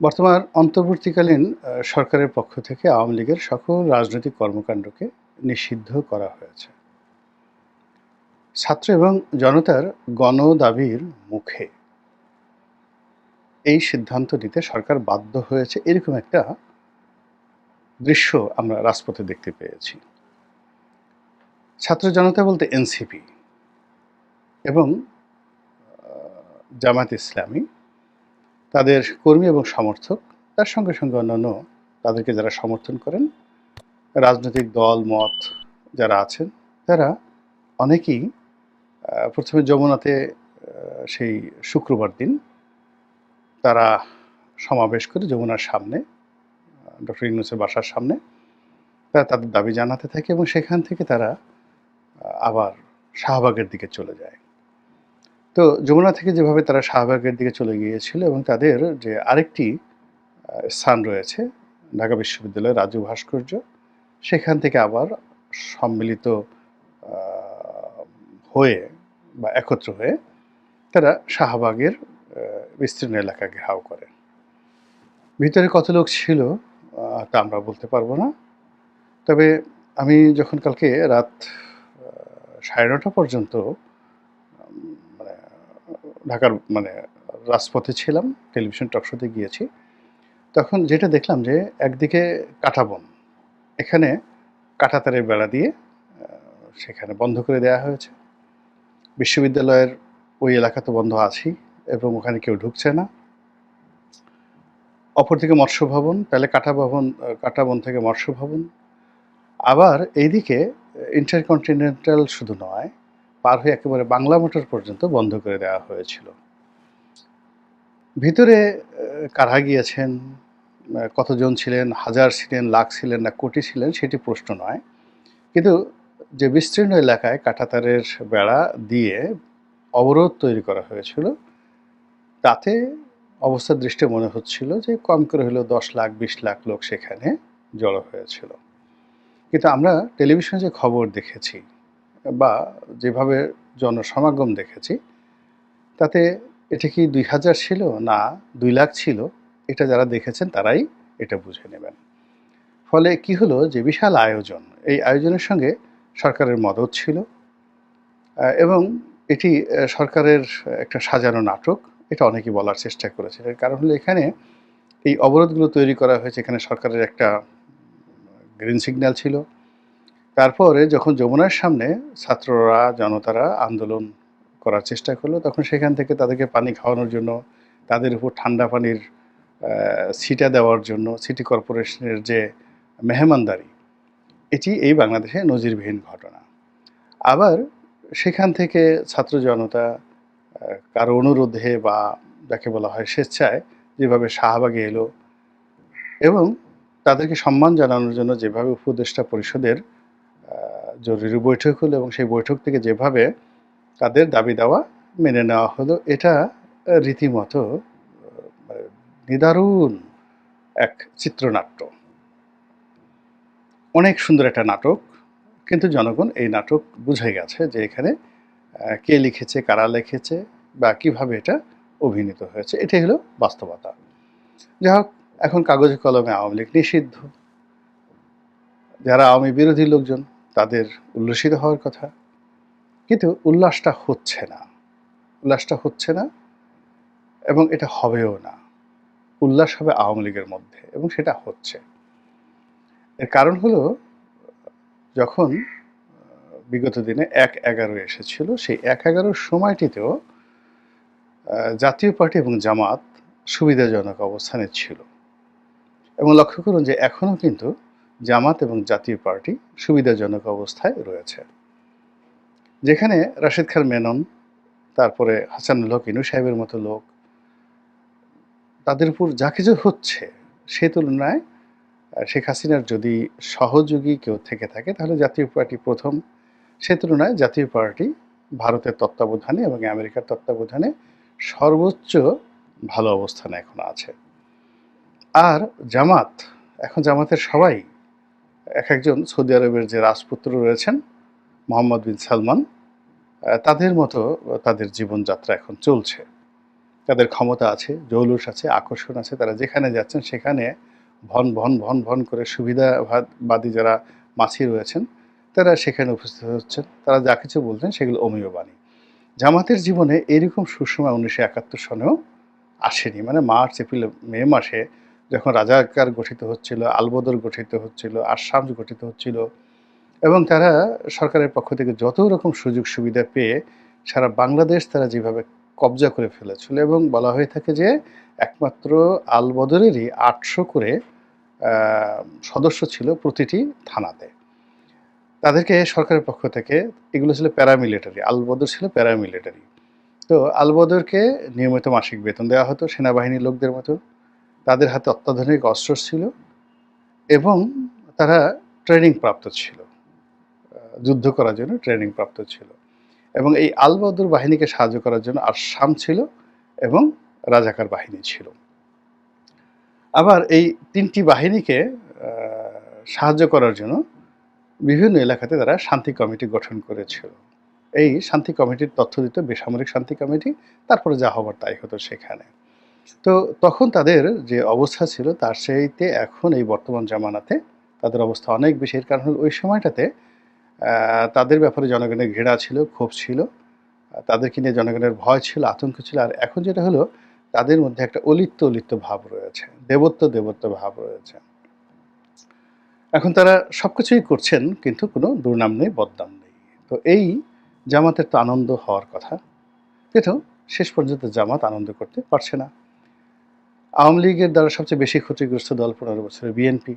বর্তমান অন্তর্বর্তীকালীন সরকারের পক্ষ থেকে আওয়ামী লীগের সকল রাজনৈতিক কর্মকাণ্ডকে নিষিদ্ধ করা হয়েছে। ছাত্র এবং জনতার গণ দাবির মুখে এই সিদ্ধান্ত নিতে সরকার বাধ্য হয়েছে এরকম একটা দৃশ্য আমরা রাজপথে দেখতে পেয়েছি। ছাত্র জনতা বলতে এনসিপি এবং জামাত ইসলামী তাদের কর্মী এবং সমর্থক, তার সঙ্গে সঙ্গে অন্যান্য তাদেরকে যারা সমর্থন করেন, রাজনৈতিক দল, মত যারা আছেন, তারা অনেকেই প্রথমে যমুনাতে সেই শুক্রবার দিন তারা সমাবেশ করে যমুনার সামনে, ডক্টর ইউনুসের বাসার সামনে, তারা তাদের দাবি জানাতে থাকে এবং সেখান থেকে তারা আবার শাহবাগের দিকে চলে যায়। তো যমুনা থেকে যেভাবে তারা শাহবাগের দিকে চলে গিয়েছিল এবং তাদের যে আরেকটি স্থান রয়েছে, ঢাকা বিশ্ববিদ্যালয়ের রাজু ভাস্কর্য, সেখান থেকে আবার সম্মিলিত হয়ে বা একত্র হয়ে তারা শাহবাগের বিস্তীর্ণ এলাকা ঘেরাও করে। ভিতরে কত লোক ছিল তা আমরা বলতে পারব না। তবে আমি যখন কালকে রাত সাড়ে নটা পর্যন্ত ঢাকার মানে রাজপথে ছিলাম টেলিভিশন টকশোতে গিয়েছি। তখন যেটা দেখলাম যে একদিকে কাটাবন এখানে কাটাতারের বেড়া দিয়ে সেখানে বন্ধ করে দেওয়া হয়েছে। বিশ্ববিদ্যালয়ের ওই এলাকা তো বন্ধ আছেই এবং ওখানে কেউ ঢুকছে না। অপরদিকে মৎস্য ভবন তাহলে কাটা ভবন আহ, কাটা বন থেকে মৎস্য ভবন আবার এইদিকে ইন্টারকন্টিনেন্টাল শুধু নয় পার হয়ে একেবারে বাংলা মোটর পর্যন্ত বন্ধ করে দেওয়া হয়েছিল। ভিতরে কারা গিয়েছেন কতজন ছিলেন, হাজার ছিলেন, লাখ ছিলেন না কোটি ছিলেন, সেটি প্রশ্ন নয়। কিন্তু যে বিস্তীর্ণ এলাকায় কাঁটাতারের বেড়া দিয়ে অবরোধ তৈরি করা হয়েছিল, তাতে অবস্থার দৃষ্টি মনে হচ্ছিল যে কম করে হলেও দশ লাখ, বিশ লাখ লোক সেখানে জড়ো হয়েছিল। কিন্তু আমরা টেলিভিশনে যে খবর দেখেছি বা যেভাবে জনসমাগম দেখেছি, তাতে এটা কি দুই হাজার ছিল? না, দুই লাখ ছিল। এটা যারা দেখেছেন তারাই এটা বুঝে নেবেন। ফলে কি হলো? যে বিশাল আয়োজন। এই আয়োজনের সঙ্গে সরকারের মদত ছিল। এবং এটি সরকারের একটা সাজানো নাটক। এটা অনেকেই বলার চেষ্টা করেছে কারণ হলো এখানে এই অবরোধগুলো তৈরি করা হয়েছে। এখানে সরকারের একটা গ্রিন সিগন্যাল ছিল। তারপরে যখন যমুনার সামনে ছাত্ররা, জনতারা আন্দোলন করার চেষ্টা করল, তখন সেখান থেকে তাদেরকে পানি খাওয়ানোর জন্য, তাদের উপর ঠান্ডা পানির ছিটা দেওয়ার জন্য, সিটি কর্পোরেশনের যে মেহমানদারি, এটি এই বাংলাদেশে নজিরবিহীন ঘটনা। আবার সেখান থেকে ছাত্র জনতা কারও অনুরোধে বা যাকে বলা হয় স্বেচ্ছায় যেভাবে শাহবাগে এলো এবং তাদেরকে সম্মান জানানোর জন্য যেভাবে উপদেষ্টা পরিষদের জরুরি বৈঠক হলো এবং সেই বৈঠক থেকে যেভাবে তাদের দাবি দেওয়া মেনে নেওয়া হলো, এটা রীতিমতো মানে নিদারুণ এক চিত্রনাট্য। অনেক সুন্দর একটা নাটক, কিন্তু জনগণ এই নাটক বুঝে গেছে যে এখানে কে লিখেছে, কারা লিখেছে বা কীভাবে এটা অভিনীত হয়েছে, এটাই হলো বাস্তবতা। যাই হোক, এখন কাগজে কলমে আওয়ামী লীগ নিষিদ্ধ। যারা আওয়ামী বিরোধী লোকজন তাদের উল্লসিত হওয়ার কথা। কিন্তু উল্লাসটা হচ্ছে না। উল্লাসটা হচ্ছে না এবং এটা হবেও না। উল্লাস হবে আওয়ামী লীগের মধ্যে এবং সেটা হচ্ছে। এর কারণ হলো, যখন বিগত দিনে এক এগারো এসেছিল, সেই এক এগারোর সময়টিতেও জাতীয় পার্টি এবং জামাত সুবিধাজনক অবস্থানে ছিল। এবং লক্ষ্য করুন যে এখনও কিন্তু জামাত এবং জাতীয় পার্টি সুবিধাজনক অবস্থায় রয়েছে। যেখানে রাশেদ খান মেনন, তারপরে হাসানুল হক, ইনু সাহেবের মতো লোক, তাদের উপর যা কিছু হচ্ছে সে তুলনায় শেখ হাসিনার যদি সহযোগী কেউ থেকে থাকে, তাহলে জাতীয় পার্টি প্রথম। সে তুলনায় জাতীয় পার্টি ভারতের তত্ত্বাবধানে এবং আমেরিকার তত্ত্বাবধানে সর্বোচ্চ ভালো অবস্থানে এখন আছে। আর জামাত, এখন জামাতের সবাই এক একজন সৌদি আরবের যে রাজপুত্র রয়েছেন, মোহাম্মদ বিন সালমান তাদের মতো তাদের জীবনযাত্রা এখন চলছে। তাদের ক্ষমতা আছে, জৌলুস আছে, আকর্ষণ আছে, তারা যেখানে যাচ্ছেন সেখানে ভন ভন ভন ভন করে সুবিধাবাদী যারা মাছি রয়েছেন, তারা সেখানে উপস্থিত হচ্ছেন। তারা যা কিছু বলছেন সেগুলো অমীয় বাণী। জামাতের জীবনে এরকম সুসময় উনিশশো একাত্তর সনেও আসেনি। মানে মার্চ, এপ্রিল, মে মাসে যখন রাজাকার গঠিত হচ্ছিল, আলবদর গঠিত হচ্ছিল, আসাম গঠিত হচ্ছিল, এবং তারা সরকারের পক্ষ থেকে যত রকম সুযোগ সুবিধা পেয়ে সারা বাংলাদেশ তারা যেভাবে কবজা করে ফেলেছিল এবং বলা হয়ে থাকে যে একমাত্র আলবদরেরই আটশো করে সদস্য ছিল প্রতিটি থানাতে। তাদেরকে সরকারের পক্ষ থেকে, এগুলো ছিল প্যারামিলিটারি, আলবদর ছিল প্যারামিলিটারি। তো আলবদরকে নিয়মিত মাসিক বেতন দেওয়া হতো, সেনাবাহিনীর লোকদের মতো। তাদের হাতে অত্যাধুনিক অস্ত্র ছিল এবং তারা ট্রেনিং প্রাপ্ত ছিল। যুদ্ধ করার জন্য ট্রেনিং প্রাপ্ত ছিল। এবং এই আলবদর বাহিনীকে সাহায্য করার জন্য আসাম ছিল এবং রাজাকার বাহিনী ছিল। আবার এই তিনটি বাহিনীকে সাহায্য করার জন্য বিভিন্ন এলাকাতে তারা শান্তি কমিটি গঠন করেছিল। এই শান্তি কমিটির তথ্য দিত বেসামরিক শান্তি কমিটি, তারপরে যা হবার তাই হতো সেখানে। তো তখন তাদের যে অবস্থা ছিল, তার সেইতে এখন এই বর্তমান জামানাতে তাদের অবস্থা অনেক বেশি। এর কারণ ওই সময়টাতে তাদের ব্যাপারে জনগণের ঘৃণা ছিল, ক্ষোভ ছিল। তাদেরকে নিয়ে জনগণের ভয় ছিল, আতঙ্ক ছিল। আর এখন যেটা হলো, তাদের মধ্যে একটা অলিপ্ত অলিপ্ত ভাব রয়েছে দেবত্ব দেবত্ব ভাব রয়েছে। এখন তারা সব কিছুই করছেন, কিন্তু কোনো দুর্নাম নেই, বদনাম নেই। তো এই জামাতের তো আনন্দ হওয়ার কথা। কিন্তু শেষ পর্যন্ত জামাত আনন্দ করতে পারছে না। আওয়ামী লীগের দ্বারা সবচেয়ে বেশি ক্ষতিগ্রস্ত দল পনেরো বছরের বিএনপি।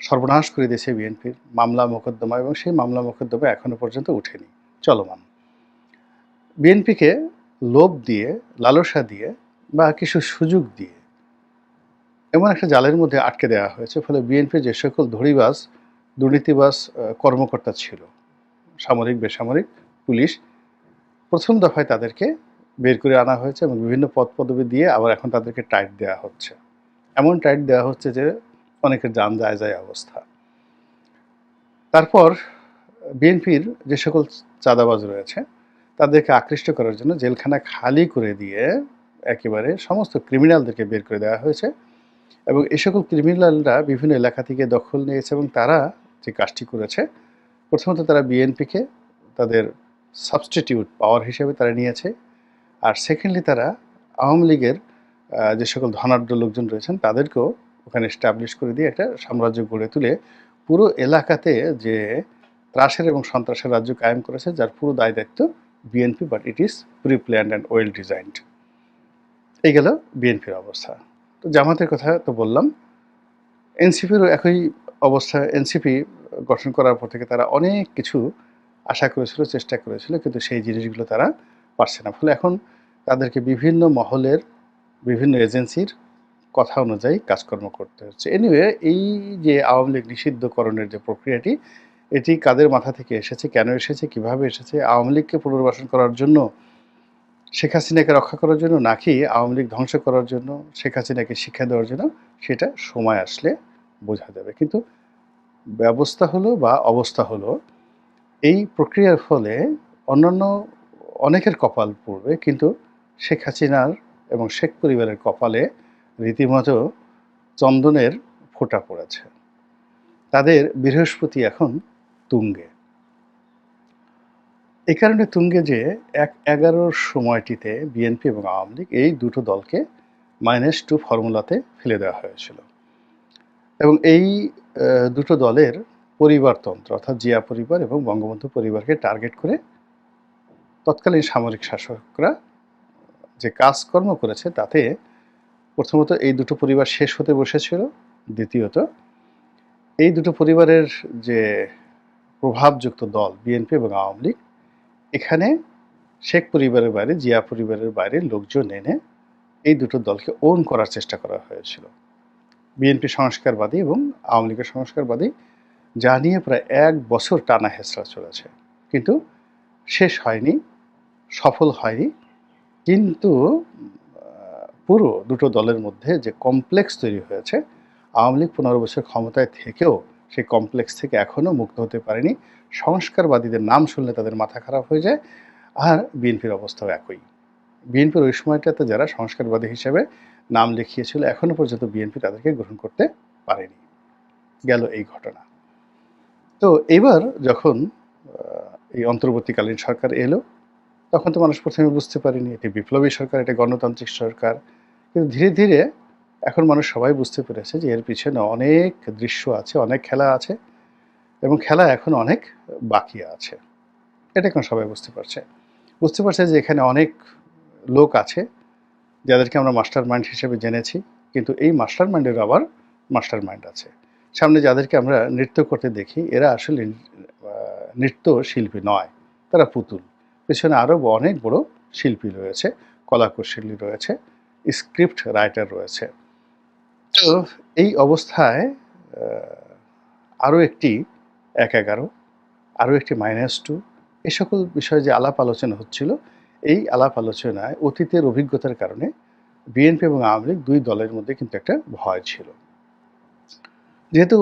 সর্বনাশ করে দিয়েছে বিএনপির মামলা মোকদ্দমা এবং সেই মামলা মোকদ্দমা এখনও পর্যন্ত উঠেনি। চলমান। বিএনপিকে লোভ দিয়ে, লালসা দিয়ে বা কিছু সুযোগ দিয়ে এমন একটা জালের মধ্যে আটকে দেওয়া হয়েছে, ফলে বিএনপির যে সকল ধরিবাজ দুর্নীতিবাস কর্মকর্তা ছিল, সামরিক, বেসামরিক, পুলিশ, প্রথম দফায় তাদেরকে বের করে আনা হয়েছে এবং বিভিন্ন পদ পদবি দিয়ে আবার এখন তাদেরকে টাইট দেওয়া হচ্ছে। এমন টাইট দেওয়া হচ্ছে যে অনেকের যান যায় যায় অবস্থা। তারপর বিএনপির যে সকল চাঁদাবাজ রয়েছে, তাদেরকে আকৃষ্ট করার জন্য জেলখানা খালি করে দিয়ে একেবারে সমস্ত ক্রিমিনালদেরকে বের করে দেওয়া হয়েছে এবং এই সকল ক্রিমিনালরা বিভিন্ন এলাকা থেকে দখল নিয়েছে এবং তারা যে কাজটি করেছে, প্রথমত তারা বিএনপিকে তাদের সাবস্টিটিউট পাওয়ার হিসেবে তারা নিয়েছে। আর সেকেন্ডলি তারা আওয়ামী লীগের যে সকল ধনাঢ্য লোকজন রয়েছেন, তাদেরকেও ওখানে এস্টাবলিশ করে দিয়ে একটা সাম্রাজ্য গড়ে তুলে পুরো এলাকাতে যে ত্রাসের এবং সন্ত্রাসের রাজ্য কায়েম করেছে, যার পুরো দায় দায়িত্ব BNP but it is pre planned and well designed এই গেল বিএনপির অবস্থা। তো জামাতের কথা তো বললাম। এনসিপিরও একই অবস্থা। এনসিপি গঠন করার পর থেকে তারা অনেক কিছু আশা করেছিল, চেষ্টা করেছিল, কিন্তু সেই জিনিসগুলো তারা পারছে না। ফলে এখন তাদেরকে বিভিন্ন মহলের, বিভিন্ন এজেন্সির কথা অনুযায়ী কাজকর্ম করতে হচ্ছে। এনিওয়ে এই যে আওয়ামী লীগ নিষিদ্ধকরণের যে প্রক্রিয়াটি, এটি কাদের মাথা থেকে এসেছে, কেন এসেছে, কীভাবে এসেছে, আওয়ামী লীগকে পুনর্বাসন করার জন্য, শেখ হাসিনাকে রক্ষা করার জন্য, নাকি আওয়ামী লীগ ধ্বংস করার জন্য, শেখ হাসিনাকে শিক্ষা দেওয়ার জন্য, সেটা সময় আসলে বোঝা যাবে। কিন্তু ব্যবস্থা হলো বা অবস্থা হলো, এই প্রক্রিয়ার ফলে অন্যান্য অনেকের কপাল পড়বে, কিন্তু শেখ হাসিনার এবং শেখ পরিবারের কপালে রীতিমতো চন্দনের ফোঁটা পড়েছে। তাদের বৃহস্পতি এখন তুঙ্গে। এই কারণে তুঙ্গে যে এক এগারোর সময়টিতে বিএনপি এবং আওয়ামী লীগ এই দুটো দলকে মাইনাস টু ফর্মুলাতে ফেলে দেওয়া হয়েছিল। এবং এই দুটো দলের পরিবারতন্ত্র, অর্থাৎ জিয়া পরিবার এবং বঙ্গবন্ধু পরিবারকে টার্গেট করে তৎকালীন সামরিক শাসকরা যে কাজকর্ম করেছে তাতে প্রথমত এই দুটো পরিবার শেষ হতে বসেছিল, দ্বিতীয়ত এই দুটো পরিবারের যে প্রভাবযুক্ত দল, বিএনপি এবং আওয়ামী লীগ, এখানে শেখ পরিবারের বাইরে, জিয়া পরিবারের বাইরে লোকজন এনে এই দুটো দলকে ওন করার চেষ্টা করা হয়েছিল। বিএনপি সংস্কারবাদী এবং আওয়ামী লীগের সংস্কারবাদী যা নিয়ে প্রায় এক বছর টানা হেসরা চলেছে কিন্তু শেষ হয়নি। সফল হয়নি। কিন্তু পুরো দুটো দলের মধ্যে যে কমপ্লেক্স তৈরি হয়েছে, আওয়ামী লীগ পনেরো বছর ক্ষমতায় থেকেও সেই কমপ্লেক্স থেকে এখনও মুক্ত হতে পারেনি। সংস্কারবাদীদের নাম শুনলে তাদের মাথা খারাপ হয়ে যায়। আর বিএনপির অবস্থাও একই। বিএনপির ওই সময়টাতে যারা সংস্কারবাদী হিসেবে নাম লিখিয়েছিল, এখনও পর্যন্ত বিএনপি তাদেরকে গ্রহণ করতে পারেনি। গেল এই ঘটনা। তো এবার যখন এই অন্তর্বর্তীকালীন সরকার এলো তখন তো মানুষ প্রথমে বুঝতে পারেনি, এটি বিপ্লবী সরকার, এটা গণতান্ত্রিক সরকার। কিন্তু ধীরে ধীরে এখন মানুষ সবাই বুঝতে পেরেছে যে এর পিছনে অনেক দৃশ্য আছে, অনেক খেলা আছে এবং খেলা এখন অনেক বাকি আছে। এটা এখন সবাই বুঝতে পারছে। বুঝতে পারছে যে এখানে অনেক লোক আছে যাদেরকে আমরা মাস্টার মাইন্ড হিসেবে জেনেছি, কিন্তু এই মাস্টার মাইন্ডের আবার মাস্টার মাইন্ড আছে। সামনে যাদেরকে আমরা নৃত্য করতে দেখি, এরা আসলে নৃত্য শিল্পী নয়, তারা পুতুল। পেছনে আরও অনেক বড় শিল্পী রয়েছে, কলাকুশলী রয়েছে স্ক্রিপ্ট রাইটার রয়েছে। তো এই অবস্থায় আরও একটি এক এগারো আরও একটি মাইনাস টু এই সকল বিষয়ে যে আলাপ আলোচনা হচ্ছিল, এই আলাপ আলোচনায় অতীতের অভিজ্ঞতার কারণে বিএনপি এবং আওয়ামী লীগ দুই দলের মধ্যে কিন্তু একটা ভয় ছিল। যেহেতু